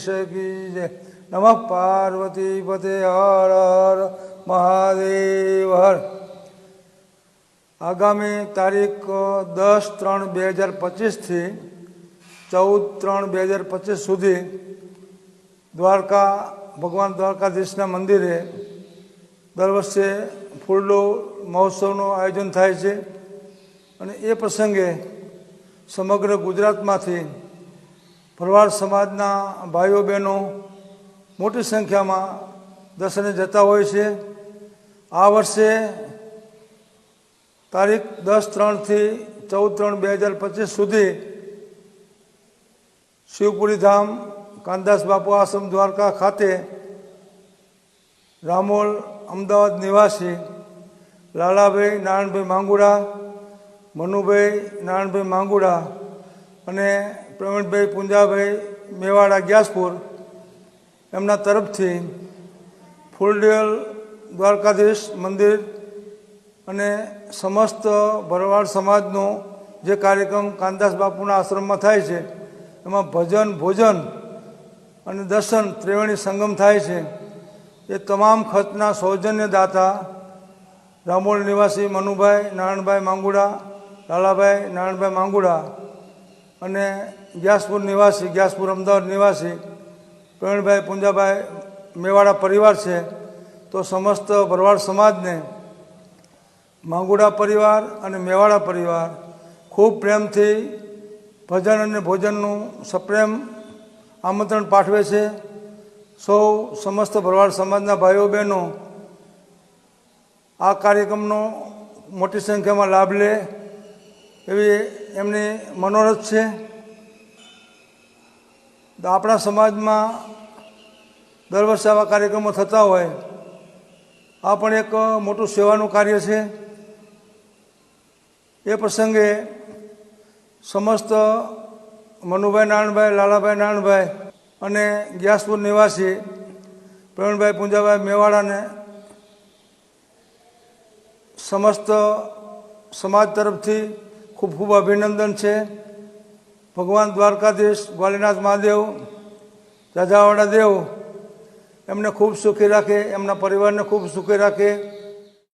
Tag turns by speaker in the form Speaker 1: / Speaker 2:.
Speaker 1: જય નમઃ પાર્વતી પતે હર હર મહાદેવ હર આગામી તારીખ દસ ત્રણ બે હજાર પચીસથી ચૌદ ત્રણ બે હજાર પચીસ સુધી દ્વારકા ભગવાન દ્વારકાધીશના મંદિરે દર વર્ષે ફૂલડો મહોત્સવનું આયોજન થાય છે અને એ પ્રસંગે સમગ્ર ગુજરાતમાંથી ભરવાડ સમાજના ભાઈઓ બહેનો મોટી સંખ્યામાં દર્શને જતા હોય છે. આ વર્ષે તારીખ દસ ત્રણથી ચૌદ ત્રણ બે હજાર પચીસ સુધી શિવપુરી ધામ કાનદાસ બાપુ આશ્રમ દ્વારકા ખાતે રામોલ અમદાવાદ નિવાસી લાલાભાઈ નારાયણભાઈ માંગુડા, મનુભાઈ નારાયણભાઈ માંગુડા અને પ્રવીણભાઈ પુંજાભાઈ મેવાડા ગ્યાસપુર, એમના તરફથી ફૂલડેલ દ્વારકાધીશ મંદિર અને સમસ્ત ભરવાડ સમાજનો જે કાર્યક્રમ કાનદાસ બાપુના આશ્રમમાં થાય છે, એમાં ભજન, ભોજન અને દર્શન ત્રિવેણી સંગમ થાય છે. એ તમામ ખર્ચના સૌજન્ય દાતા નિવાસી મનુભાઈ, નારાયણભાઈ માંગુડા, લાલાભાઈ, નારાયણભાઈ માંગુડા અને ગ્યાસપુર નિવાસી ગ્યાસપુર અમદાવાદ નિવાસી પ્રવીણભાઈ પુંજાભાઈ મેવાડા પરિવાર છે, તો સમસ્ત ભરવાડ સમાજને માંગુડા પરિવાર અને મેવાડા પરિવાર ખૂબ પ્રેમથી ભજન અને ભોજનનું સપ્રેમ આમંત્રણ પાઠવે છે. સૌ સમસ્ત ભરવાડ સમાજના ભાઈઓ બહેનો આ કાર્યક્રમનો મોટી સંખ્યામાં લાભ લે. એવી એમની મનોરથ છે. આપણા સમાજમાં દર વર્ષે આવા કાર્યક્રમો થતા હોય. આ પણ એક મોટું સેવાનું કાર્ય છે. એ પ્રસંગે સમસ્ત મનુભાઈ નારાયણભાઈ, લાલાભાઈ નારાયણભાઈ અને ગ્યાસપુર નિવાસી પ્રવીણભાઈ પુંજાભાઈ મેવાડાને સમસ્ત સમાજ તરફથી ખૂબ ખૂબ અભિનંદન છે. ભગવાન દ્વારકાધીશ ગ્વાલીનાથ મહાદેવ જાજાવાડા દેવ, એમને ખૂબ સુખી રાખે, એમના પરિવારને ખૂબ સુખી રાખે.